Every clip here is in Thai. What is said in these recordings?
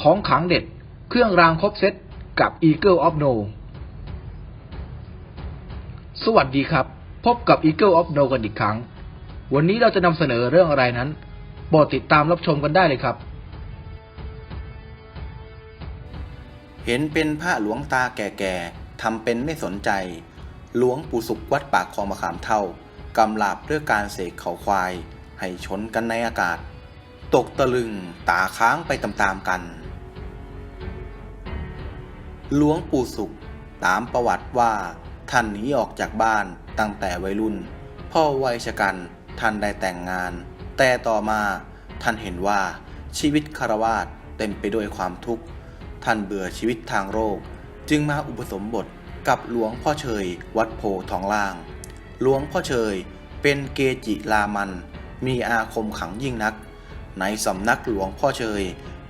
ของขังเด็ด เครื่องรางครบเซตกับ Eagle of No สวัสดีครับ พบกับ Eagle of No กันอีกครั้ง วันนี้เราจะนำเสนอเรื่องอะไรนั้นโปรดติดตามรับชมกันได้เลยครับ เห็นเป็นพระหลวงตาแก่ๆทำเป็นไม่สนใจ หลวงปู่สุขวัดปากคลองมะขามเท่ากำลาบด้วยการเสกเขาควาย ให้ชนกันในอากาศ ตกตะลึงตาค้างไปตามๆกัน หลวงปู่สุข ตามประวัติว่าท่านหนีออกจากบ้านตั้งแต่วัยรุ่น พ่อวัยชกันท่านได้แต่งงาน แต่ต่อมาท่านเห็นว่าชีวิตคารวาสเต็มไปด้วยความทุกข์ ท่านเบื่อชีวิตทางโลกจึงมาอุปสมบทกับหลวงพ่อเชย วัดโพทองล่าง หลวงพ่อเชยเป็นเกจิลามัน มีอาคมขังยิ่งนัก ในสำนักหลวงพ่อเชย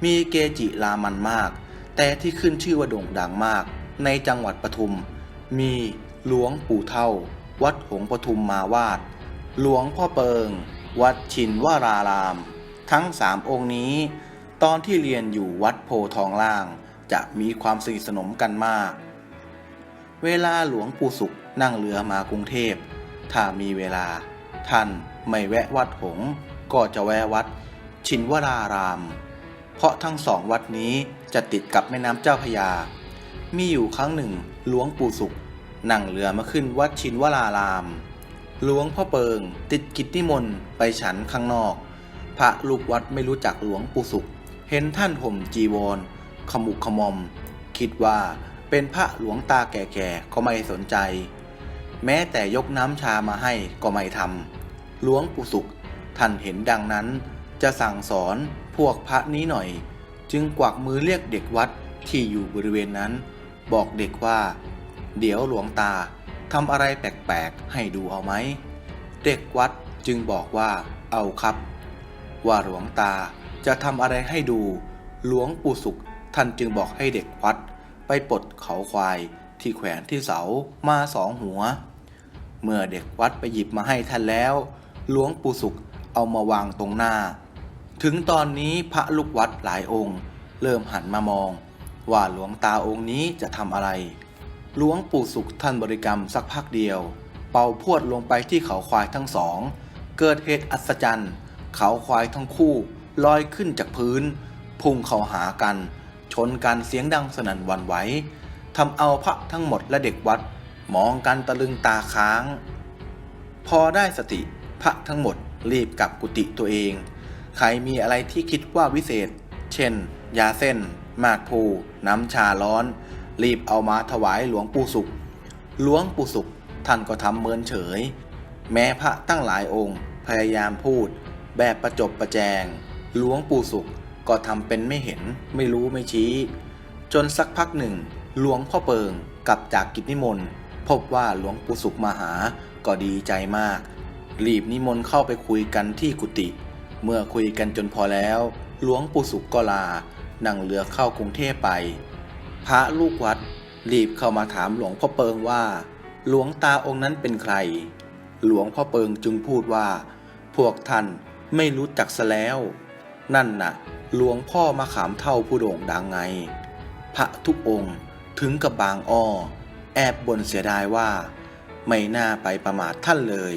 มีเกจิลามันมาก แต่ที่ขึ้นชื่อว่าโด่งดังมาก ในจังหวัดปทุม มีหลวงปู่เท่า วัดหงปทุมมาวาด หลวงพ่อเปิง วัดชินวาราราม ทั้งสามองค์นี้ ตอนที่เรียนอยู่วัดโพทองล่าง จะมีความสนิทสนมกันมาก เวลาหลวงปู่สุขนั่งเรือมากรุงเทพ ถ้ามีเวลา ท่านไม่แวะวัดหงก็จะแวะวัด ชินวราราม เพราะทั้งสองวัดนี้ จะติดกับแม่น้ำเจ้าพยา มีอยู่ครั้งหนึ่งหลวงปู่สุข นั่งเรือมาขึ้นวัดชินวรารามหลวงพ่อเปิง ติดกิจนิมนต์ไปฉันข้างนอก พระลูกวัดไม่รู้จักหลวงปู่สุข เห็นท่านห่มจีวร ขมุกขมอม คิดว่าเป็นพระหลวงตาแก่ๆก็ไม่สนใจ แม้แต่ยกน้ำชามาให้ก็ไม่ทำหลวงปู่สุข ท่านเห็นดังนั้น จะสั่งสอนพวกพระนี้หน่อย จึงกวักมือเรียกเด็กวัดที่อยู่บริเวณนั้น บอกเด็กว่า เดี๋ยวหลวงตาทำอะไรแปลกๆให้ดูเอาไหม เด็กวัดจึงบอกว่า เอาครับ ว่าหลวงตาจะทำอะไรให้ดู หลวงปู่สุขท่านจึงบอกให้เด็กวัด ไปปลดเขาควายที่แขวนที่เสามาสองหัว เมื่อเด็กวัดไปหยิบมาให้ท่านแล้ว หลวงปู่สุขเอามาวางตรงหน้า ถึงตอนนี้พระลูกวัดหลายองค์ เริ่มหันมามอง ว่าหลวงตาองค์นี้จะทำอะไร หลวงปู่สุขท่านบริกรรมสักพักเดียว เป่าพวดลงไปที่เขาควายทั้งสอง เกิดเหตุอัศจรรย์ เขาควายทั้งคู่ลอยขึ้นจากพื้น พุ่งเข้าหากัน ชนกันเสียงดังสนั่นวันไหวทำเอาพระทั้งหมดและเด็กวัด มองกันตะลึงตาค้าง พอได้สติพระทั้งหมดรีบกลับกุฏิตัวเอง ใครมีอะไรที่คิดว่าวิเศษ เช่น ยาเส้น หมากพูน้ำชาร้อน รีบเอามาถวายหลวงปู่สุข หลวงปู่สุขท่านก็ทำเมินเฉย แม้พระตั้งหลายองค์ พยายามพูด แบบประจบประแจง หลวงปู่สุขก็ทำเป็นไม่เห็น ไม่รู้ไม่ชี้ จนสักพักหนึ่ง หลวงพ่อเปิงกลับจากกิจนิมนต์ พบว่าหลวงปู่สุขมาหา ก็ดีใจมาก รีบนิมนต์เข้าไปคุยกันที่กุฏิ เมื่อคุยกันจนพอแล้ว หลวงปู่สุขก็ลา นั่งเรือเข้ากรุงเทพไป พระลูกวัด รีบเข้ามาถามหลวงพ่อเปิงว่า หลวงตาองค์นั้นเป็นใคร หลวงพ่อเปิงจึงพูดว่า พวกท่านไม่รู้จักซะแล้ว นั่นน่ะ หลวงพ่อมาขามเท่าผู้โด่งดังไง พระทุกองค์ถึงกับบางอ้อ แอบบ่นเสียดายว่า ไม่น่าไปประมาทท่านเลย